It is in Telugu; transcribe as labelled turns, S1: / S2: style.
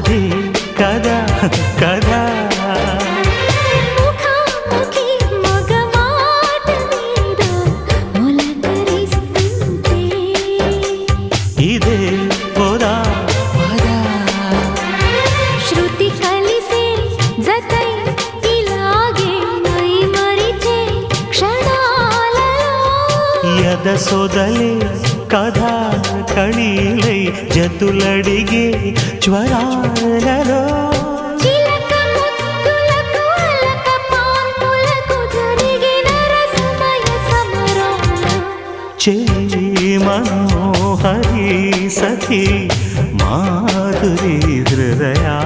S1: అదే కదా కదా. ఇదే పోదా పోదా.
S2: శృతి కలిసే జతై ఇలాగే నై మరిచే క్షణాల
S1: యద సోదలే కథా.
S2: జరిగిన రసమయ సమరాలు.
S1: చే మనోహరి సఖి మాధురి హృదయా.